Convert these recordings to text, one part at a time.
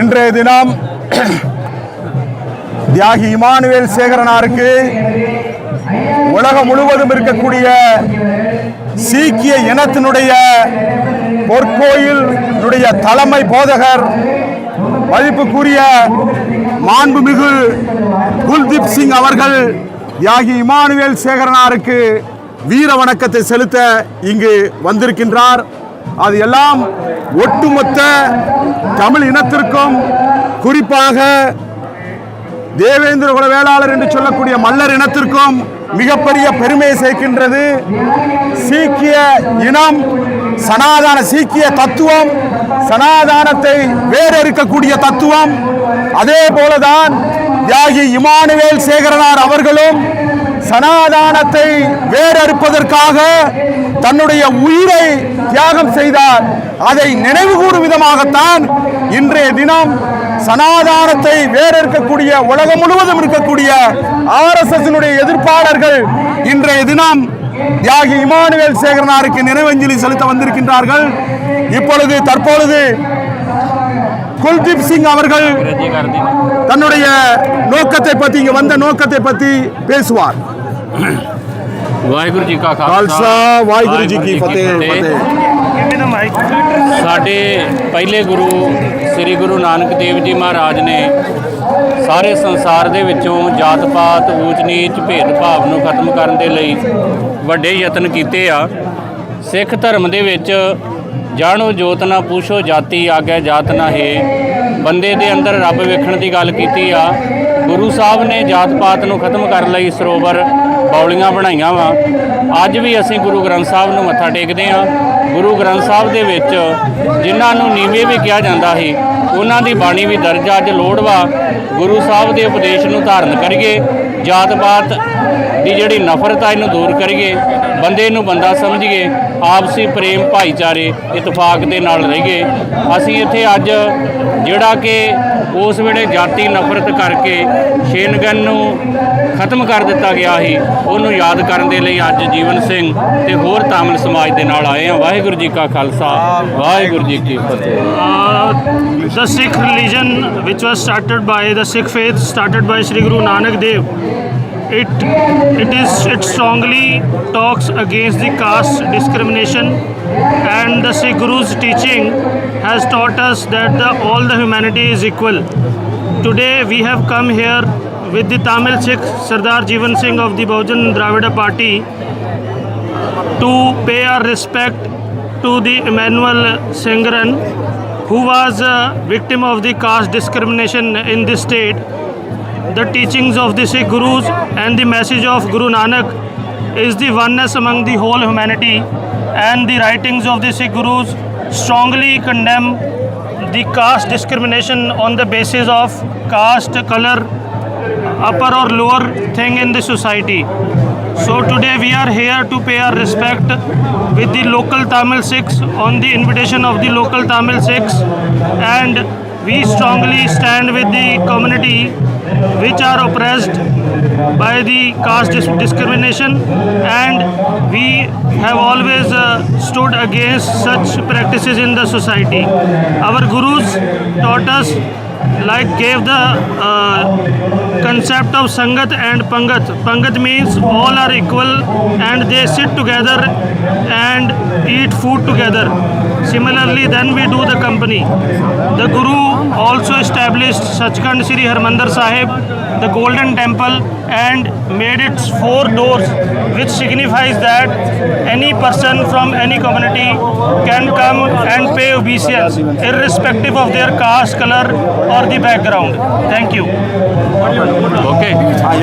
இன்றைய தினம் தியாகி இமானுவேல் சேகரனாருக்கு உலகம் முழுவதும் இருக்கக்கூடிய சீக்கிய இனத்தினுடைய பொற்கோயிலுடைய தலைமை போதகர் மதிப்புக்குரிய மாண்புமிகு குல்தீப் சிங் அவர்கள் தியாகி இமானுவேல் சேகரனாருக்கு வீர வணக்கத்தை செலுத்த இங்கு வந்திருக்கின்றார். அது எல்லாம் ஒட்டுமொத்த தமிழ் இனத்திற்கும் குறிப்பாக தேவேந்திர குல வேளாளர் என்று சொல்லக்கூடிய மல்லர் இனத்திற்கும் மிகப்பெரிய பெருமையை சேர்க்கின்றது. சீக்கிய இனம் சனாதன சீக்கிய தத்துவம் சனாதானத்தை வேறறுக்கக்கூடிய தத்துவம். அதே போலதான் தியாகி இமானுவேல் சேகரனார் அவர்களும் சனாதானத்தை வேறறுப்பதற்காக தன்னுடைய உயிரை தியாகம் செய்தார். அதை நினைவு கூறும் விதமாகத்தான் இன்றைய தினம் சனாதானத்தை வேற இருக்கக்கூடிய உலகம் முழுவதும் இருக்கக்கூடிய ஆர்எஸ்எஸ்னுடைய எதிர்ப்பாளர்கள் இன்றைய தினம் தியாகி இமானுவேல் சேகரனாருக்கு நினைவஞ்சலி செலுத்த வந்திருக்கின்றார்கள். இப்பொழுது தற்பொழுது குல்தீப் சிங் அவர்கள் தன்னுடைய நோக்கத்தை பற்றி இங்க வந்த நோக்கத்தை பற்றி பேசுவார். ਵਾਹਿਗੁਰੂ ਜੀ ਕਾ ਖਾਲਸਾ ਵਾਹਿਗੁਰੂ ਜੀ ਕੀ ਫਤਿਹ ਸਾਡੇ ਪਹਿਲੇ ਗੁਰੂ ਸ੍ਰੀ ਗੁਰੂ ਨਾਨਕ ਦੇਵ ਜੀ ਮਹਾਰਾਜ ਨੇ ਸਾਰੇ ਸੰਸਾਰ ਦੇ ਵਿੱਚੋਂ ਜਾਤ ਪਾਤ ਊਚ ਨੀਚ ਭੇਦਭਾਵ ਨੂੰ ਖਤਮ ਕਰਨ ਦੇ ਲਈ ਵੱਡੇ ਯਤਨ ਕੀਤੇ ਆ। ਸਿੱਖ ਧਰਮ ਦੇ ਵਿੱਚ ਜਾਣੋ ਜੋਤ ਨਾ ਪੁੱਛੋ ਜਾਤੀ ਆਗੇ ਜਾਤ ਨਾ ਹੈ। ਬੰਦੇ ਦੇ ਅੰਦਰ ਰੱਬ ਵੇਖਣ ਦੀ ਗੱਲ ਕੀਤੀ ਆ। ਗੁਰੂ ਸਾਹਿਬ ਨੇ ਜਾਤ ਪਾਤ ਨੂੰ ਖਤਮ ਕਰਨ ਲਈ ਸਰੋਵਰ ਬੌਲੀਆਂ ਬਣਾਈਆਂ ਵਾ। ਅੱਜ ਵੀ ਅਸੀਂ ਗੁਰੂ ਗ੍ਰੰਥ ਸਾਹਿਬ ਨੂੰ ਮੱਥਾ ਟੇਕਦੇ ਹਾਂ। ਗੁਰੂ ਗ੍ਰੰਥ ਸਾਹਿਬ ਦੇ ਵਿੱਚ ਜਿਨ੍ਹਾਂ ਨੂੰ ਨੀਵੇਂ ਵੀ ਕਿਹਾ ਜਾਂਦਾ ਸੀ ਉਹਨਾਂ ਦੀ ਬਾਣੀ ਵੀ ਦਰਜ ਅੱਜ ਲੋੜ ਵਾ, ਗੁਰੂ ਸਾਹਿਬ ਦੇ ਉਪਦੇਸ਼ ਨੂੰ ਧਾਰਨ ਕਰੀਏ, ਜਾਤ ਪਾਤ ਦੀ ਜਿਹੜੀ ਨਫ਼ਰਤ ਆ, ਇਹਨੂੰ ਦੂਰ ਕਰੀਏ, ਬੰਦੇ ਨੂੰ ਬੰਦਾ ਸਮਝੀਏ, ਆਪਸੀ ਪ੍ਰੇਮ ਭਾਈਚਾਰੇ ਇਤਫਾਕ ਦੇ ਨਾਲ ਰਹੀਏ। ਅਸੀਂ ਇੱਥੇ ਅੱਜ ਜਿਹੜਾ ਕਿ ਉਸ ਵੇਲੇ ਜਾਤੀ ਨਫ਼ਰਤ ਕਰਕੇ ਸ਼ੇਨਗਨ ਨੂੰ ਖਤਮ ਕਰ ਦਿੱਤਾ ਗਿਆ ਸੀ, ਉਹਨੂੰ ਯਾਦ ਕਰਨ ਦੇ ਲਈ ਅੱਜ ਜੀਵਨ ਸਿੰਘ ਤੇ ਹੋਰ ਤਾਮਿਲ ਸਮਾਜ ਦੇ ਨਾਲ ਆਏ ਹਾਂ ਵਾਹਿਗੁਰੂ ਜੀ ਕਾ ਖਾਲਸਾ, ਵਾਹਿਗੁਰੂ ਜੀ ਕੀ ਫਤਿਹ। The Sikh religion, which was started by the Sikh faith, started by Sri Guru Nanak Dev, it it is it strongly talks against the caste discrimination, and the Sikh Guru's teaching has taught us that the, all the humanity is equal. Today we have come here with the Tamil Sikh Sardar Jivan Singh of the Bahujan Dravida Party to pay our respect to the Emmanuel Sengran, who was a victim of the caste discrimination in this state. The teachings of the Sikh Gurus and the message of Guru Nanak is the oneness among the whole humanity, and the writings of the Sikh Gurus strongly condemn the caste discrimination on the basis of caste, color, upper or lower thing in the society. So today we are here to pay our respect with the local Tamil Sikhs on the invitation of the local Tamil Sikhs and we strongly stand with the community which are oppressed by the caste dis- discrimination and we have always uh, stood against such practices in the society. Our gurus taught us like gave the uh, concept of sangat and pangat pangat means all are equal and they sit together and eat food together similarly then we do the company the guru also established sachkhand sri harmandir sahib the golden temple and made its four doors which signifies that any person from any community can come and pay obeisance irrespective of their caste color or the background thank you okay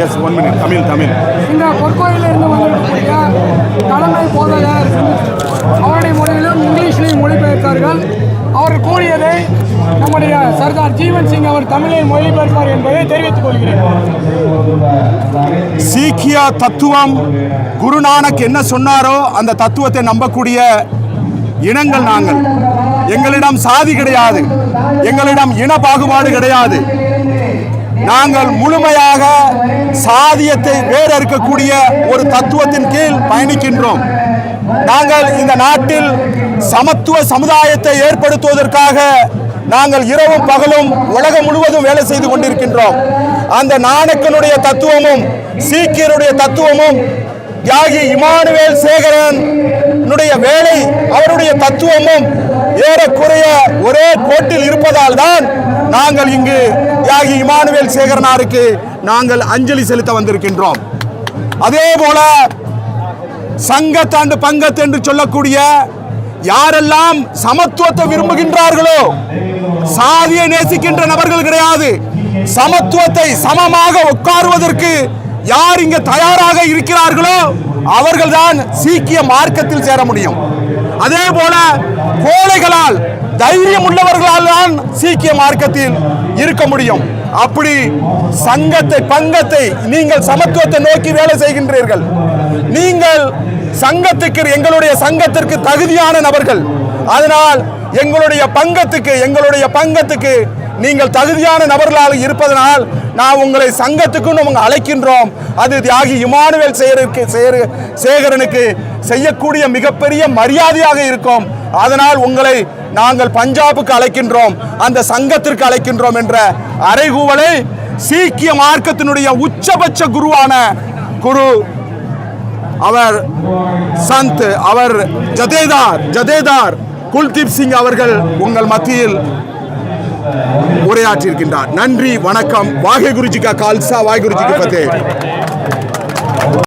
yes one minute Tamil Tamil இந்த பொற்கோயிலிருந்து வந்திருக்கக்கூடிய தலைமை போதகர் அவருடைய மொழியிலும் இங்கிலீஷ்லையும் அவர்கள். அவர் கூறியதை நம்முடைய சர்தார் ஜீவன் சிங் அவர் தமிழை மொழிபெயர்ப்பார் என்பதை தெரிவித்துக் கொள்கிறேன். சீக்கிய தத்துவம் குருநானக் என்ன சொன்னாரோ அந்த தத்துவத்தை நம்பக்கூடிய இனங்கள் நாங்கள். எங்களிடம் சாதி கிடையாது. எங்களிடம் இன பாகுபாடு கிடையாது. நாங்கள் முழுமையாக சாதியத்தை வேறறுக்கக்கூடிய ஒரு தத்துவத்தின் கீழ் பயணிக்கின்றோம். நாங்கள் இந்த நாட்டில் சமத்துவ சமுதாயத்தை ஏற்படுத்துவதற்காக நாங்கள் இரவும் பகலும் உலகம் முழுவதும் வேலை செய்து கொண்டிருக்கின்றோம். அந்த நாணக்கனுடைய தத்துவமும் சீக்கியருடைய தத்துவமும் தியாகி இமானுவேல் சேகரன் வேலை அவருடைய தத்துவமும் ஏறக்குறைய ஒரே கோட்டில் இருப்பதால் தான் நாங்கள் இங்கு தியாகி இமானுவேல் சேகரனாருக்கு நாங்கள் அஞ்சலி செலுத்த வந்திருக்கின்றோம். அதே போல சங்கத்தாண்டு பங்கத் என்று சொல்லக்கூடிய யாரெல்லாம் சமத்துவத்தை விரும்புகின்றார்களோ சாதியை நேசிக்கின்ற நபர்கள் கிடையாது. சமத்துவத்தை சமமாக உட்காருவதற்கு யார் இங்க தயாராக இருக்கிறார்களோ அவர்கள்தான் சீக்கிய மார்க்கத்தில் சேர முடியும். அதே போல கோழைகளால் தைரியம் உள்ளவர்களால் தான் சீக்கிய மார்க்கத்தில் இருக்க முடியும். அப்படி சங்கத்தை பங்கத்தை நீங்கள் சமத்துவத்தை நோக்கி வேலை செய்கின்றீர்கள். நீங்கள் சங்கத்துக்கு எங்களுடைய சங்கத்திற்கு தகுதியான நபர்கள். அதனால் எங்களுடைய பங்கத்துக்கு எங்களுடைய பங்கத்துக்கு நீங்கள் தகுதியான நபர்களாக இருப்பதனால் நான் உங்களை சங்கத்துக்கு உங்களை அழைக்கின்றோம். அது தியாகி இமானுவேல் சேகருக்கு சேரு சேகரனுக்கு செய்யக்கூடிய மிகப்பெரிய மரியாதையாக இருக்கும். அதனால் உங்களை நாங்கள் பஞ்சாபுக்கு அழைக்கின்றோம். அந்த சங்கத்திற்கு அழைக்கின்றோம் என்ற அறைகூவலை சீக்கிய மார்க்கத்தினுடைய உச்சபட்ச குருவான குரு அவர் சந்த் அவர் ஜதேதார் ஜதேதார் குல்தீப் சிங் அவர்கள் உங்கள் மத்தியில் உரையாற்றியிருக்கின்றார். நன்றி வணக்கம். வாகே குருஜிக்கா கால்சா வாய் குருஜி பத்தே